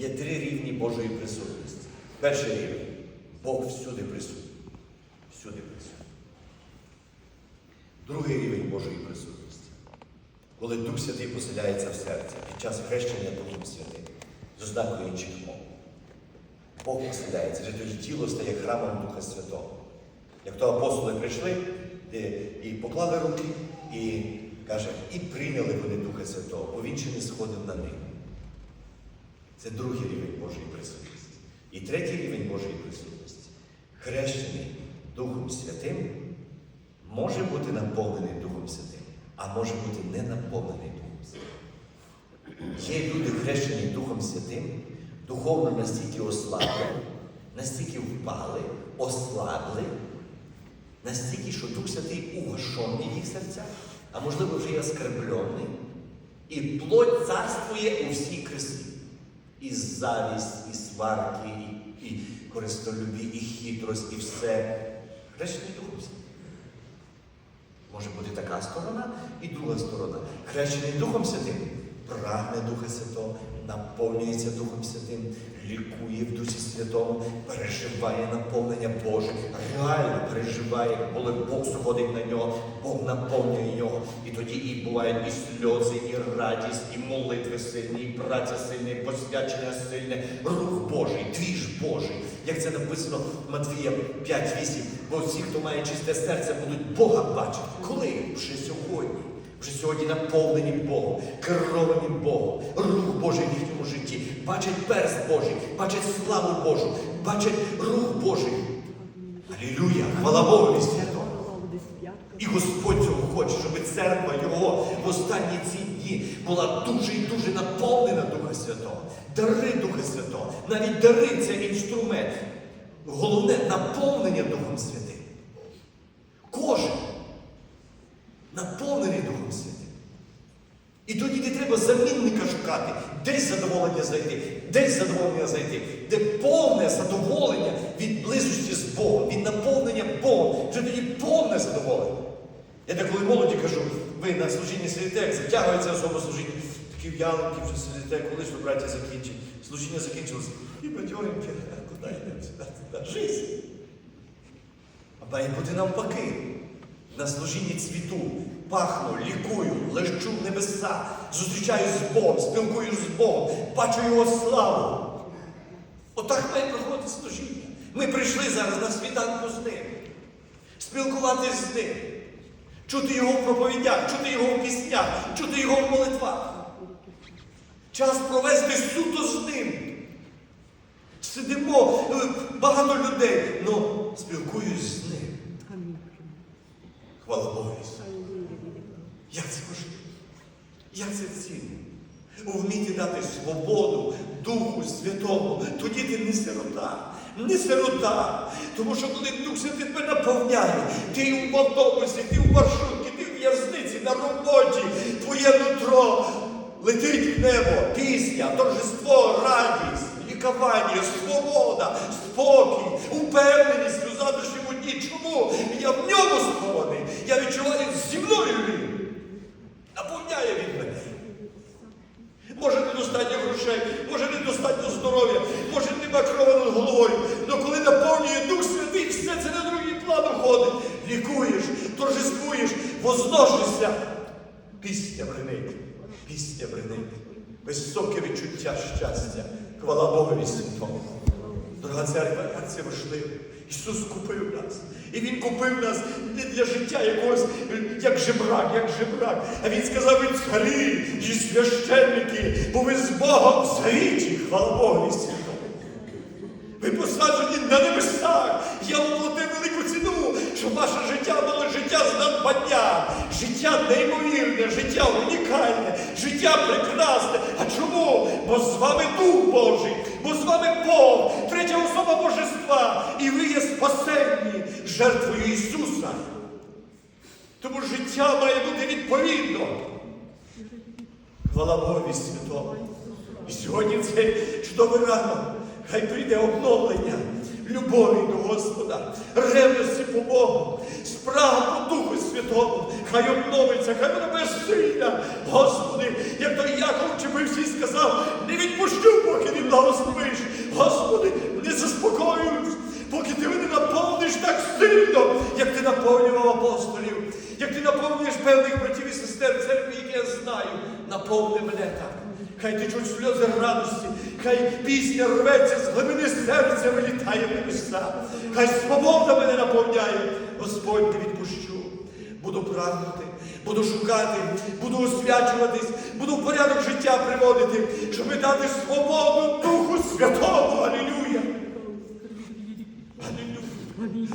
є три рівні Божої присутності. Перший рівень Бог всюди присутній. Всюди присутній. Другий рівень Божої присутності. Коли Дух Святий поселяється в серці під час хрещення Духом Святим з ознакою інших мов. Бог поселяється, вже тоді тіло стає храмом Духа Святого. Як то апостоли прийшли е, і поклали руки, і каже, і прийняли вони Духа Святого, бо він ще не сходив на них. Це другий рівень Божої присутності. І третій рівень Божої присутності. Хрещений Духом Святим може бути наповнений Духом Святим, а може бути не наповнений Духом Святим. Є люди, хрещені Духом Святим, духовно настільки ослабли, настільки впали, ослабли, настільки, що Дух Святий угашений в їх серцях, а можливо вже й оскорблений, і плоть царствує у всій красі. І завість, і сварки, і, і користолюбі, і хитрость, і все. Хрещений Духом. Може бути така сторона і друга сторона. Хрещений Духом Святим прагне Духа Святого, наповнюється Духом Святим, лікує в Дусі Святому, переживає наповнення Боже, реально переживає, коли Бог сходить на нього, Бог наповнює його. І тоді і бувають і сльози, і радість, і молитви сильні, і праця сильна, і посвячення сильне, рух Божий, твіж Божий. Як це написано в Матвія 5-8, бо всі, хто має чисте серце, будуть Бога бачити. Коли? Вже сьогодні. Вже сьогодні наповнені Богом, керовані Богом, рух Божий в їхньому житті, бачать перст Божий, бачать славу Божу, бачать рух Божий. Алілюя! Хвала Богу святому! І Господь цього хоче, щоб церква Його в останні ці дні була дуже і дуже наповнена Духа Святого. Дари Духа Святого. Навіть дари це інструмент. Головне наповнення Духом Святим. Кожен наповнений Духом Святим. І тоді не треба замінника шукати, десь задоволення знайти, десь задоволення знайти, де повне задоволення від близості з Богом, від наповнення Богом. Вже тоді повне задоволення. Я деколи молоді кажу, ви на служінні сидите, як затягується особа служіння, такі в'яленькі вже сидите, коли ж браття, закінчить. Служіння закінчилося. І бадьореньке, куди йдемо сюди? Жизнь. А має бути навпаки. На служінні цвіту, пахну, лікую, лежу в небеса, зустрічаюсь з Богом, спілкуюсь з Богом, бачу Його славу. Отак має проходити служіння. Ми прийшли зараз на світанку з ним, спілкуватися з ним, чути його в проповідях, чути його в піснях, чути його в молитвах. Час провести суто з ним. Сидимо, е, багато людей, але спілкуюсь з ним. Хвала Богу. Ісусу. Як це важливо? Як це цінно? Вміти дати свободу Духу Святому. Тоді ти не сирота. Не сирота. Тому що коли Дух Святий тебе наповняє, ти в автобусі, ти в маршрутці, ти в в'язниці, на роботі, твоє нутро летить в небо, пісня, торжество, радість, лікування, свобода, спокій, упевненість у завтрашньому дні. Чому? Я в ньому схований. Я відчуваю зі мною він. Наповняє він мене. Може недостатньо грошей, може недостатньо здоров'я, може нема крова над головою. Але коли наповнює Дух Святий, все це на другий план уходить. Лікуєш, торжествуєш, возношишся. Пісня бренить, пісня бренить. Високе відчуття щастя. Хвала Богові святому. Дорога церква, як це важливо. Ісус купив нас. І Він купив нас не для життя якогось, як жебрак, як жебрак. А Він сказав, ви царі і священники, бо ви з Богом в. Хвала Богові святому. Ви посаджені на небесах. Я оплатив велику ціну, щоб ваше життя було життя з надбанням, життя неймовірне, життя унікальне, життя прекрасне. А чому? Бо з вами Дух Божий, бо з вами Бог, третя особа Божества, і ви є спасенні жертвою Ісуса. Тому життя має бути відповідно. Хвала Богові святому. І сьогодні в цей чудовий ранок. Хай прийде обновлення любові до Господа, ревності по Богу, спрага по Духу Святому, хай обновиться, хай вона безсильна. Господи, як той Яков вчепився і сказав, не відпущу, поки не благословиш. Господи, не заспокоююсь, поки ти мене наповниш так сильно, як ти наповнював апостолів, як ти наповнюєш певних братів і сестер церкви, які я знаю, наповни мене так. Хай течуть сльози радості, хай пісня рветься з глибини серця, вилітає в небеса, хай свобода мене наповняє, Господь не відпущу. Буду прагнути, буду шукати, буду освячуватись, буду в порядок життя приводити, щоб дати свободу Духу Святому. Алілюя! Алілюя!